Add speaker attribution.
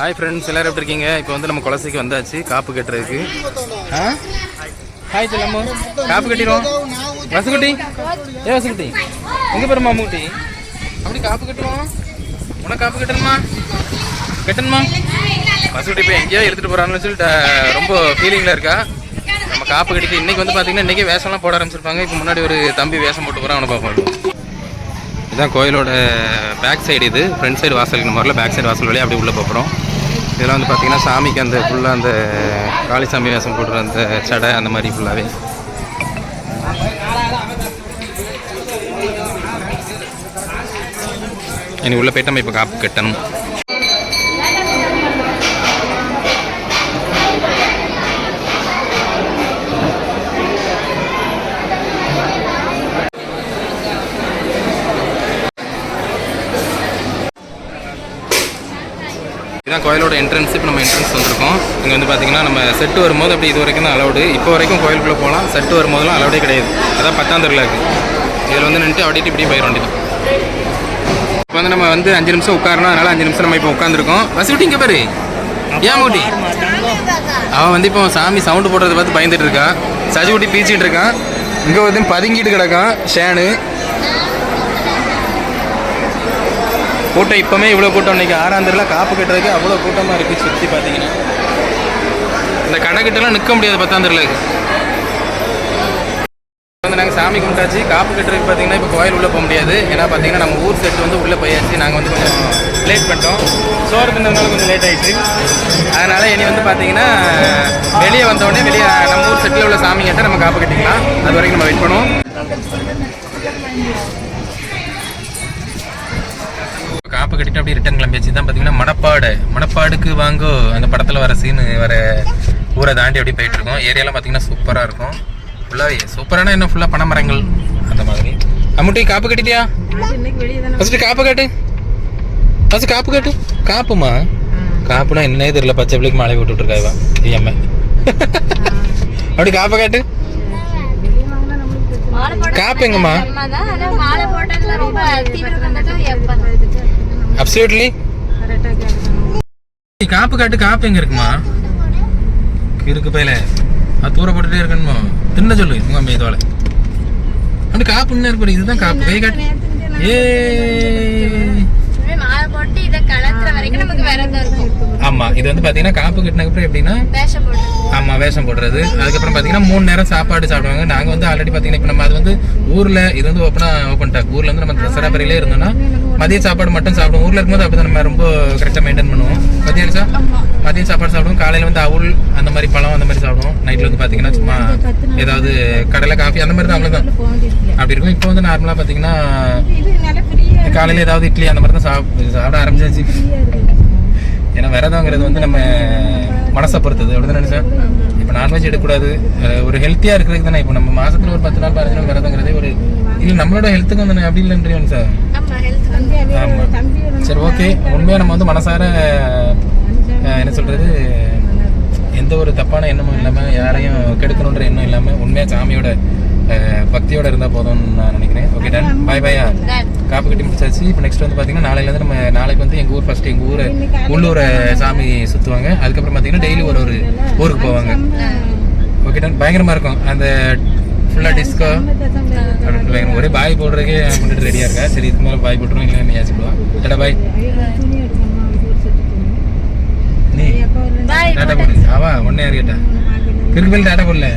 Speaker 1: Hi friends எல்லாரும் எப்படி இருக்கீங்க? இப்போ வந்து நம்ம குலசைக்கு வந்தாச்சு. காப்பு கட்டுறதுக்கு. ஆ? ஹாய் செல்லம்மா. காப்பு கட்டிடுவோம் வசுக்குட்டி ஏ வசுக்குட்டி எங்கே போகிற மாமுக்குட்டி அப்படி காப்பு கட்டுவோம். உனக்கு காப்பு கட்டணுமா? கட்டணுமா? வசுக்குட்டி இப்போ எங்கேயோ எடுத்துகிட்டு போகிறான்னு சொல்லிட்டு ரொம்ப ஃபீலிங்கில் இருக்கா? நம்ம காப்பு கட்டிட்டு இன்னைக்கு வந்து பார்த்தீங்கன்னா இன்றைக்கி வேஷம்லாம் போட ஆரம்பிச்சிருப்பாங்க. இப்போ முன்னாடி ஒரு தம்பி வேஷம் போட்டு போகிறான் அவனை பார்ப்போம். இதுதான் கோயிலோட பேக் சைடு இது. ஃப்ரண்ட் சைடு வாசலுக்கு நம்ம வரல. பேக் சைடு வாசல் வழியாக அப்படி உள்ளே போகிறோம் இதெல்லாம் வந்து பார்த்திங்கன்னா சாமிக்கு அந்த ஃபுல்லாக அந்த காளிசாமி வேஷம் போடுற அந்த சடை அந்த மாதிரி ஃபுல்லாகவே இனி உள்ளே போயிட்டு நம்ம இப்போ காப்பு கட்டணும். இதுதான் கோயிலோட என்ட்ரன்ஸ் இப்போ நம்ம என்ட்ரன்ஸ் வந்திருக்கோம். இங்கே வந்து பார்த்தீங்கன்னா நம்ம செட்டு வரும்போது அப்படி இது வரைக்கும் தான் அலௌடு இப்போ வரைக்கும் கோயிலுக்குள்ளே போகலாம். செட்டு வரும்போதெல்லாம் அலௌடே கிடையாது. அதான் பத்தாம் தெருவில் இருக்குது இதில் வந்து நின்றுட்டு அப்படிட்டு இப்படி போயிட வேண்டியது இப்போ வந்து நம்ம வந்து அஞ்சு நிமிஷம் உட்காரணும். அதனால் அஞ்சு நிமிஷம் நம்ம இப்போ உட்காந்துருக்கோம் வசுட்டி இங்கே பாரு. ஏன் மூட்டி அவன் வந்து இப்போ சாமி சவுண்டு போடுறத பார்த்து பயந்துட்டு இருக்கான் சஜி ஊட்டி பீச்சிட்டு இருக்கான். இங்கே வந்து பதுங்கிட்டு கிடக்கான். ஷேனு. கூட்டம் இப்போமே இவ்வளோ கூட்டம். இன்றைக்கி ஆறாந்திரில் காப்பு கட்டுறதுக்கு அவ்வளோ கூட்டமாக இருக்குது சுற்றி பார்த்தீங்கன்னா இந்த கடைக்கிட்டலாம் நிற்க முடியாது பத்தாந்திரில் வந்து நாங்கள் சாமி கும்பிட்டாச்சு. காப்பு கட்டுறதுக்கு பார்த்தீங்கன்னா இப்போ கோயில் உள்ளே போக முடியாது. ஏன்னா பார்த்தீங்கன்னா நம்ம ஊர் செட்டு வந்து உள்ளே போயாச்சு. நாங்கள் வந்து கொஞ்சம் லேட் பண்ணிட்டோம். சோறு தின்னதுனால கொஞ்சம் லேட் ஆகிடுச்சு அதனால் இனி வந்து பார்த்தீங்கன்னா வெளியே வந்தோடனே வெளியே நம்ம ஊர் செட்டில் உள்ள சாமி கிட்ட நம்ம காப்பு கட்டிக்கலாம். அது வரைக்கும் நம்ம வெயிட் பண்ணுவோம். கட்டிட்டு அப்படியே ரிட்டன் கிளம்பியாச்சு. தான் பார்த்தீங்கன்னா மணப்பாடு. மணப்பாடுக்கு வாங்கோ அந்த படத்தில் வர சீனு வர ஊரை தாண்டி அப்படியே போயிட்டு இருக்கோம் ஏரியாலாம் பார்த்தீங்கன்னா சூப்பராக இருக்கும். ஃபுல்லாகவே சூப்பரான என்ன ஃபுல்லாக பனைமரங்கள்? அந்த மாதிரி. அம்முட்டி காப்பு கட்டிட்டியா? ஃபஸ்ட்டு காப்பு கட்டு. ஃபஸ்ட்டு காப்பு கட்டு. காப்புமா? காப்புனா என்னன்னே தெரியல. பச்சை பிள்ளைக்கு மாலை போட்டு விட்டுருக்காய்வா ஐயம்மா அப்படி காப்பை காட்டு. காப்பு எங்கம்மா அப்சல்யூட்லி காப்பு காட்டு காப்பு எங்க இருக்குமா? இருக்கு பையல. அது தூர போட்டுட்டே இருக்கணுமா? தின்ன சொல்லு உங்க அம்மா இதோல அப்படி காப்பு இன்னும் இருக்கு இதுதான் காப்பு. கை காட்டு. ஏ ஆமா இது வந்து பாத்தீங்கன்னா காப்பு கட்டினதுக்கு அப்புறம் எப்படின்னா
Speaker 2: வேஷம் போட்டு
Speaker 1: ஆமா வேஷம் போடுறது. அதுக்கப்புறம் பாத்தீங்கன்னா மூணு நேரம் சாப்பாடு சாப்பிடுவாங்க. நாங்க வந்து ஆல்ரெடி பாத்தீங்கன்னா இப்ப நம்ம அது வந்து ஊர்ல இது வந்து ஓப்பனா ஓப்பன் டாக் ஊர்ல வந்து நம்ம தசராபரியிலே இருந்தோம்னா மதிய சாப்பாடு மட்டும் சாப்பிடுவோம். ஊர்ல இருக்கும்போது அப்படிதான் நம்ம ரொம்ப கரெக்டா மெயின்டைன் பண்ணுவோம். மதியம் சா மதியம் சாப்பாடு சாப்பிடுவோம். காலையில வந்து அவுள் அந்த மாதிரி பழம் அந்த மாதிரி சாப்பிடுவோம். நைட்ல வந்து பாத்தீங்கன்னா சும்மா ஏதாவது கடலை காஃபி அந்த மாதிரி தான் அவ்வளவுதான். அப்படி இருக்கும். இப்போ வந்து நார்மலா பாத்தீங்கன்னா காலையில ஏதாவது இட்லி அந்த மாதிரி தான் சாப்பிட ஆரம்பிச்சாச்சு. ஏன்னா விரதங்கிறது வந்து நம்ம மனசை பொறுத்தது. அப்படி தான் நினைச்சேன். இப்போ நான்வெஜ் எடுக்கக்கூடாது. ஒரு ஹெல்த்தியாக இருக்கிறதுக்கு தானே. இப்போ நம்ம மாசத்துல ஒரு பத்து நாள் பதினஞ்சு நாள் விரதங்கிறதே ஒரு இல்லை நம்மளோட ஹெல்த்துக்கு வந்து அப்படி இல்லைன்றீங்க சார்
Speaker 2: ஆமா ஹெல்த் வந்து
Speaker 1: ஆமாம் சரி ஓகே உண்மையாக நம்ம வந்து மனசார என்ன சொல்கிறது எந்த ஒரு தப்பான எண்ணமும் இல்லாமல் யாரையும் கெடுக்கணுன்ற எண்ணம் இல்லாமல் உண்மையாக சாமியோட பக்தியோட இருந்தால் போதும்னு நான் நினைக்கிறேன். ஓகே டன் பாய் பாயா காப்பு கட்டி முடிச்சாச்சு. இப்போ நெக்ஸ்ட் வந்து பார்த்தீங்கன்னா நாளையிலேருந்து நம்ம நாளைக்கு வந்து எங்கள் ஊர் ஃபர்ஸ்ட் எங்கள் ஊரை உள்ளூரை சாமி சுற்றுவாங்க அதுக்கப்புறம் பார்த்தீங்கன்னா டெய்லி ஒரு ஒரு ஊருக்கு போவாங்க. ஓகே டன் பயங்கரமாக இருக்கும். அந்த ஃபுல்லாக டிஸ்கோ ஒரே பாய் போடுறதுக்கே பண்ணிட்டு ரெடியாக இருக்கா? சரி இதுக்கு மேலே பாய் போட்டுரும் இல்லை நீ ஆச்சுடுவா டாடா பாய் நீ
Speaker 2: பாய்
Speaker 1: டாடா போடு. அவா ஒன்னே கேட்டா கிறுக்கு மேலே டாடா போடல.